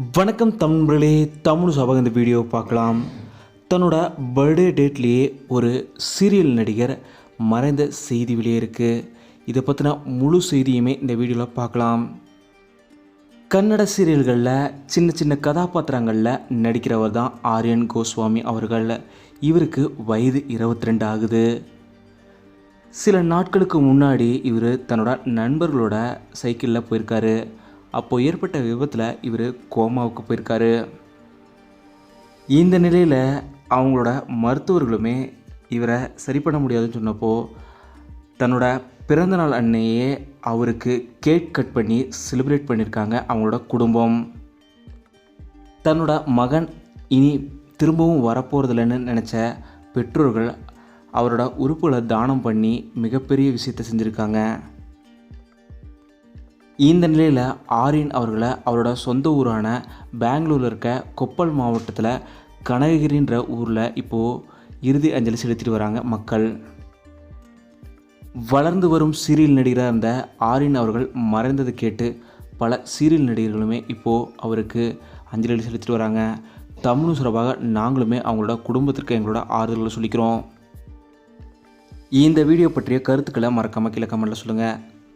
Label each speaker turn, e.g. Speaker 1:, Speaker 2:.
Speaker 1: வணக்கம் தமிழ்களே தமிழ் சபக இந்த வீடியோ பார்க்கலாம். தன்னோட பர்த்டே டேட்லேயே ஒரு சீரியல் நடிகர் மறைந்த செய்தி வெளியே இருக்குது இதை பற்றின முழு செய்தியுமே இந்த வீடியோவில் பார்க்கலாம். கன்னட சீரியல்களில் சின்ன சின்ன கதாபாத்திரங்களில் நடிக்கிறவர் தான் ஆரியன் கோஸ்வாமி அவர்கள். இவருக்கு வயது 22 ஆகுது. சில நாட்களுக்கு முன்னாடி இவர் தன்னோட நண்பர்களோட சைக்கிளில் போயிருக்காரு. அப்போது ஏற்பட்ட விபத்தில் இவர் கோமாவுக்கு போயிருக்காரு. இந்த நிலையில் அவங்களோட மருத்துவர்களுமே இவரை சரி பண்ண முடியாதுன்னு சொன்னப்போ தன்னோட பிறந்தநாள் அன்னையே அவருக்கு கேக் கட் பண்ணி செலிப்ரேட் பண்ணியிருக்காங்க அவங்களோட குடும்பம். தன்னோட மகன் இனி திரும்பவும் வரப்போகிறதில்லன்னு நினச்ச பெற்றோர்கள் அவரோட உறுப்புகளை தானம் பண்ணி மிகப்பெரிய விஷயத்தை செஞ்சுருக்காங்க. இந்த நிலையில் ஆரியன் அவர்களை அவரோட சொந்த ஊரான பெங்களூரில் இருக்க கொப்பல் மாவட்டத்தில் கனககிரின்ற ஊரில் இப்போது இறுதி அஞ்சலி செலுத்திட்டு வராங்க மக்கள். வளர்ந்து வரும் சீரியல் நடிகராக இருந்த ஆரியன் அவர்கள் மறைந்தது கேட்டு பல சீரியல் நடிகர்களுமே இப்போது அவருக்கு அஞ்சலி செலுத்திட்டு வராங்க. தமிழும் சிறப்பாக நாங்களுமே அவங்களோட குடும்பத்திற்கு எங்களோட ஆறுதல்களை சொல்லிக்கிறோம். இந்த வீடியோ பற்றிய கருத்துக்களை மறக்காமல் கீழே கமெண்ட்டில் சொல்லுங்கள்